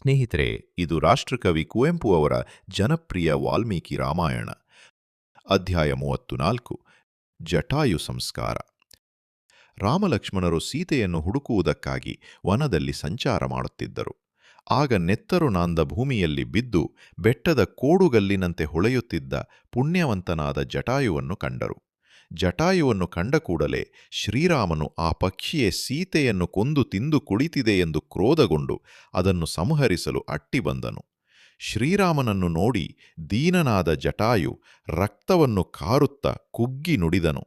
ಸ್ನೇಹಿತರೆ, ಇದು ರಾಷ್ಟ್ರಕವಿ ಕುವೆಂಪು ಅವರ ಜನಪ್ರಿಯ ವಾಲ್ಮೀಕಿ ರಾಮಾಯಣ. ಅಧ್ಯಾಯ ಮೂವತ್ತು ನಾಲ್ಕು, ಜಟಾಯು ಸಂಸ್ಕಾರ. ರಾಮಲಕ್ಷ್ಮಣರು ಸೀತೆಯನ್ನು ಹುಡುಕುವುದಕ್ಕಾಗಿ ವನದಲ್ಲಿ ಸಂಚಾರ ಮಾಡುತ್ತಿದ್ದರು. ಆಗ ನೆತ್ತರು ನಾಂದ ಭೂಮಿಯಲ್ಲಿ ಬಿದ್ದು ಬೆಟ್ಟದ ಕೋಡುಗಲ್ಲಿನಂತೆ ಹೊಳೆಯುತ್ತಿದ್ದ ಪುಣ್ಯವಂತನಾದ ಜಟಾಯುವನ್ನು ಕಂಡರು. ಜಟಾಯುವನ್ನು ಕಂಡ ಕೂಡಲೇ ಶ್ರೀರಾಮನು ಆ ಪಕ್ಷಿಯೇ ಸೀತೆಯನ್ನು ಕೊಂದು ತಿಂದು ಕುಳಿತಿದೆ ಎಂದು ಕ್ರೋಧಗೊಂಡು ಅದನ್ನು ಸಂಹರಿಸಲು ಅಟ್ಟಿ ಬಂದನು. ಶ್ರೀರಾಮನನ್ನು ನೋಡಿ ದೀನನಾದ ಜಟಾಯು ರಕ್ತವನ್ನು ಕಾರುತ್ತಾ ಕುಗ್ಗಿ ನುಡಿದನು.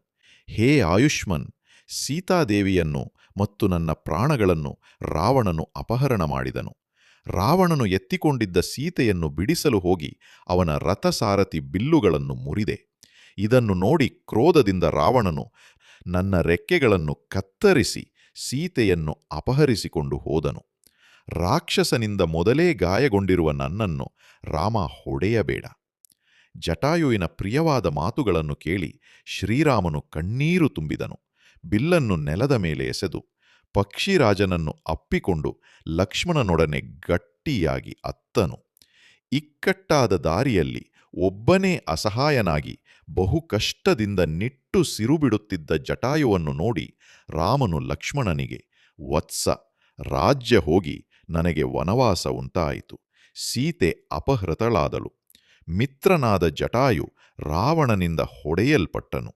ಹೇ ಆಯುಷ್ಮನ್, ಸೀತಾದೇವಿಯನ್ನು ಮತ್ತು ನನ್ನ ಪ್ರಾಣಗಳನ್ನು ರಾವಣನು ಅಪಹರಣ ಮಾಡಿದನು. ರಾವಣನು ಎತ್ತಿಕೊಂಡಿದ್ದ ಸೀತೆಯನ್ನು ಬಿಡಿಸಲು ಹೋಗಿ ಅವನ ರಥಸಾರಥಿ ಬಿಲ್ಲುಗಳನ್ನು ಮುರಿದೆ. ಇದನ್ನು ನೋಡಿ ಕ್ರೋಧದಿಂದ ರಾವಣನು ನನ್ನ ರೆಕ್ಕೆಗಳನ್ನು ಕತ್ತರಿಸಿ ಸೀತೆಯನ್ನು ಅಪಹರಿಸಿಕೊಂಡು ಹೋದನು. ರಾಕ್ಷಸನಿಂದ ಮೊದಲೇ ಗಾಯಗೊಂಡಿರುವ ನನ್ನನ್ನು ರಾಮ ಹೊಡೆಯಬೇಡ. ಜಟಾಯುವಿನ ಪ್ರಿಯವಾದ ಮಾತುಗಳನ್ನು ಕೇಳಿ ಶ್ರೀರಾಮನು ಕಣ್ಣೀರು ತುಂಬಿದನು. ಬಿಲ್ಲನ್ನು ನೆಲದ ಮೇಲೆ ಎಸೆದು ಪಕ್ಷಿರಾಜನನ್ನು ಅಪ್ಪಿಕೊಂಡು ಲಕ್ಷ್ಮಣನೊಡನೆ ಗಟ್ಟಿಯಾಗಿ ಅತ್ತನು. ಇಕ್ಕಟ್ಟಾದ ದಾರಿಯಲ್ಲಿ ಒಬ್ಬನೇ ಅಸಹಾಯನಾಗಿ ಬಹು ಕಷ್ಟದಿಂದ ನಿಟ್ಟು ಸಿರುಬಿಡುತ್ತಿದ್ದ ಜಟಾಯುವನ್ನು ನೋಡಿ ರಾಮನು ಲಕ್ಷ್ಮಣನಿಗೆ, ವತ್ಸ, ರಾಜ್ಯ ಹೋಗಿ ನನಗೆ ವನವಾಸ ಉಂಟಾಯಿತು. ಸೀತೆ ಅಪಹೃತಳಾದಳು. ಮಿತ್ರನಾದ ಜಟಾಯು ರಾವಣನಿಂದ ಹೊಡೆಯಲ್ಪಟ್ಟನು.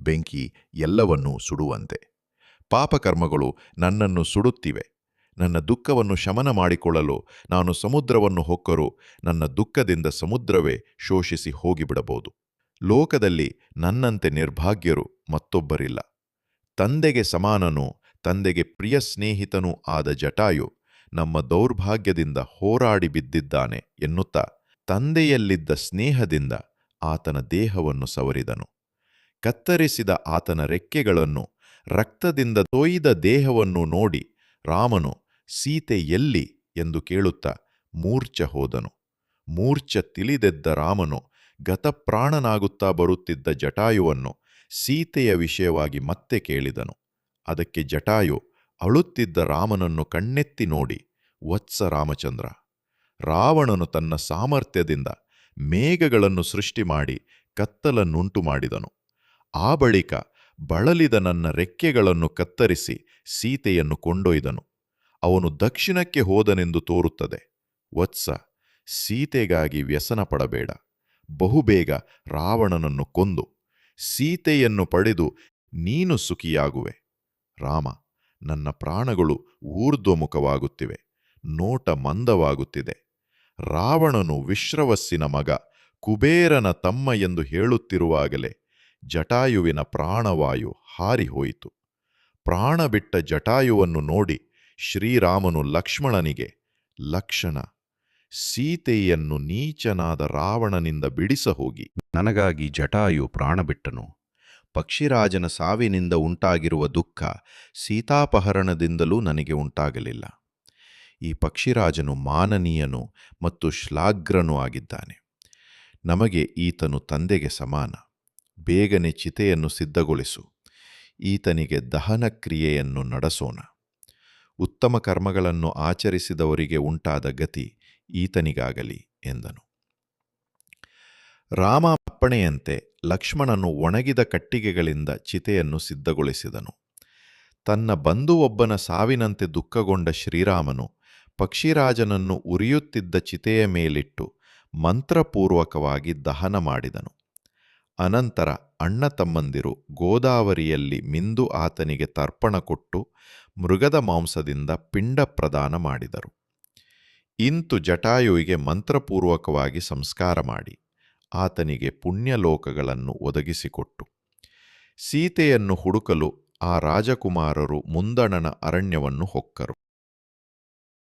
ಬೆಂಕಿ ಎಲ್ಲವನ್ನೂ ಸುಡುವಂತೆ. ಪಾಪಕರ್ಮಗಳು ನನ್ನನ್ನು ಸುಡುತ್ತಿವೆ. ನನ್ನ ದುಃಖವನ್ನು ಶಮನ ಮಾಡಿಕೊಳ್ಳಲು ನಾನು ಸಮುದ್ರವನ್ನು ಹೊಕ್ಕರೂ, ನನ್ನ ದುಃಖದಿಂದ ಸಮುದ್ರವೇ ಶೋಷಿಸಿ ಹೋಗಿಬಿಡಬಹುದು. ಲೋಕದಲ್ಲಿ ನನ್ನಂತೆ ನಿರ್ಭಾಗ್ಯರು ಮತ್ತೊಬ್ಬರಿಲ್ಲ. ತಂದೆಗೆ ಸಮಾನನೂ, ತಂದೆಗೆ ಪ್ರಿಯ ಸ್ನೇಹಿತನೂ ಆದ ಜಟಾಯು ನಮ್ಮ ದೌರ್ಭಾಗ್ಯದಿಂದ ಹೋರಾಡಿ ಬಿದ್ದಿದ್ದಾನೆ ಎನ್ನುತ್ತಾ ತಂದೆಯಲ್ಲಿದ್ದ ಸ್ನೇಹದಿಂದ ಆತನ ದೇಹವನ್ನು ಸವರಿದನು. ಕತ್ತರಿಸಿದ ಆತನ ರೆಕ್ಕೆಗಳನ್ನು ರಕ್ತದಿಂದ ತೊಯ್ದ ದೇಹವನ್ನು ನೋಡಿ ರಾಮನು ಸೀತೆ ಎಲ್ಲಿ ಎಂದು ಕೇಳುತ್ತಾ ಮೂರ್ಛ ಹೋದನು. ಮೂರ್ಛ ತಿಳಿದೆದ್ದ ರಾಮನು ಗತಪ್ರಾಣನಾಗುತ್ತಾ ಬರುತ್ತಿದ್ದ ಜಟಾಯುವನ್ನು ಸೀತೆಯ ವಿಷಯವಾಗಿ ಮತ್ತೆ ಕೇಳಿದನು. ಅದಕ್ಕೆ ಜಟಾಯು ಅಳುತ್ತಿದ್ದ ರಾಮನನ್ನು ಕಣ್ಣೆತ್ತಿ ನೋಡಿ, ವತ್ಸ ರಾಮಚಂದ್ರ, ರಾವಣನು ತನ್ನ ಸಾಮರ್ಥ್ಯದಿಂದ ಮೇಘಗಳನ್ನು ಸೃಷ್ಟಿ ಮಾಡಿ ಕತ್ತಲನ್ನುಂಟು ಮಾಡಿದನು. ಆ ಬಳಿಕ ಬಳಲಿದ ನನ್ನ ರೆಕ್ಕೆಗಳನ್ನು ಕತ್ತರಿಸಿ ಸೀತೆಯನ್ನು ಕೊಂಡೊಯ್ದನು. ಅವನು ದಕ್ಷಿಣಕ್ಕೆ ಹೋದನೆಂದು ತೋರುತ್ತದೆ. ವತ್ಸ, ಸೀತೆಗಾಗಿ ವ್ಯಸನ ಪಡಬೇಡ. ಬಹುಬೇಗ ರಾವಣನನ್ನು ಕೊಂದು, ಸೀತೆಯನ್ನು ಪಡೆದು ನೀನು ಸುಖಿಯಾಗುವೆ. ರಾಮ, ನನ್ನ ಪ್ರಾಣಗಳು ಊರ್ಧ್ವಮುಖವಾಗುತ್ತಿವೆ, ನೋಟ ಮಂದವಾಗುತ್ತಿದೆ. ರಾವಣನು ವಿಶ್ರವಸ್ಸಿನ ಮಗ, ಕುಬೇರನ ತಮ್ಮ ಎಂದು ಹೇಳುತ್ತಿರುವಾಗಲೇ ಜಟಾಯುವಿನ ಪ್ರಾಣವಾಯು ಹಾರಿಹೋಯಿತು. ಪ್ರಾಣ ಬಿಟ್ಟ ಜಟಾಯುವನ್ನು ನೋಡಿ ಶ್ರೀರಾಮನು ಲಕ್ಷ್ಮಣನಿಗೆ, ಲಕ್ಷಣ, ಸೀತೆಯನ್ನು ನೀಚನಾದ ರಾವಣನಿಂದ ಬಿಡಿಸ ಹೋಗಿ. ನನಗಾಗಿ ಜಟಾಯು ಪ್ರಾಣಬಿಟ್ಟನು. ಪಕ್ಷಿರಾಜನ ಸಾವಿನಿಂದ ಉಂಟಾಗಿರುವ ದುಃಖ ಸೀತಾಪಹರಣದಿಂದಲೂ ನನಗೆ ಉಂಟಾಗಲಿಲ್ಲ. ಈ ಪಕ್ಷಿರಾಜನು ಮಾನನೀಯನು ಮತ್ತು ಶ್ಲಾಘ್ರನೂ ಆಗಿದ್ದಾನೆ. ನಮಗೆ ಈತನು ತಂದೆಗೆ ಸಮಾನ. ಬೇಗನೆ ಚಿತೆಯನ್ನು ಸಿದ್ಧಗೊಳಿಸು. ಈತನಿಗೆ ದಹನ ಕ್ರಿಯೆಯನ್ನು ನಡೆಸೋಣ. ಉತ್ತಮ ಕರ್ಮಗಳನ್ನು ಆಚರಿಸಿದವರಿಗೆ ಉಂಟಾದ ಗತಿ ಈತನಿಗಾಗಲಿ ಎಂದನು. ರಾಮ ಅಪ್ಪಣೆಯಂತೆ ಲಕ್ಷ್ಮಣನು ಒಣಗಿದ ಕಟ್ಟಿಗೆಗಳಿಂದ ಚಿತೆಯನ್ನು ಸಿದ್ಧಗೊಳಿಸಿದನು. ತನ್ನ ಬಂಧುವೊಬ್ಬನ ಸಾವಿನಂತೆ ದುಃಖಗೊಂಡ ಶ್ರೀರಾಮನು ಪಕ್ಷಿರಾಜನನ್ನು ಉರಿಯುತ್ತಿದ್ದ ಚಿತೆಯ ಮೇಲಿಟ್ಟು ಮಂತ್ರಪೂರ್ವಕವಾಗಿ ದಹನ ಮಾಡಿದನು. ಅನಂತರ ಅಣ್ಣ ತಮ್ಮಂದಿರು ಗೋದಾವರಿಯಲ್ಲಿ ಮಿಂದು ಆತನಿಗೆ ತರ್ಪಣ ಕೊಟ್ಟು ಮೃಗದ ಮಾಂಸದಿಂದ ಪಿಂಡ ಪ್ರದಾನ ಮಾಡಿದರು. ಇಂತು ಜಟಾಯುವಿಗೆ ಮಂತ್ರಪೂರ್ವಕವಾಗಿ ಸಂಸ್ಕಾರ ಮಾಡಿ ಆತನಿಗೆ ಪುಣ್ಯಲೋಕಗಳನ್ನು ಒದಗಿಸಿಕೊಟ್ಟು. ಸೀತೆಯನ್ನು ಹುಡುಕಲು ಆ ರಾಜಕುಮಾರರು ಮುಂದಣನ ಅರಣ್ಯವನ್ನು ಹೊಕ್ಕರು.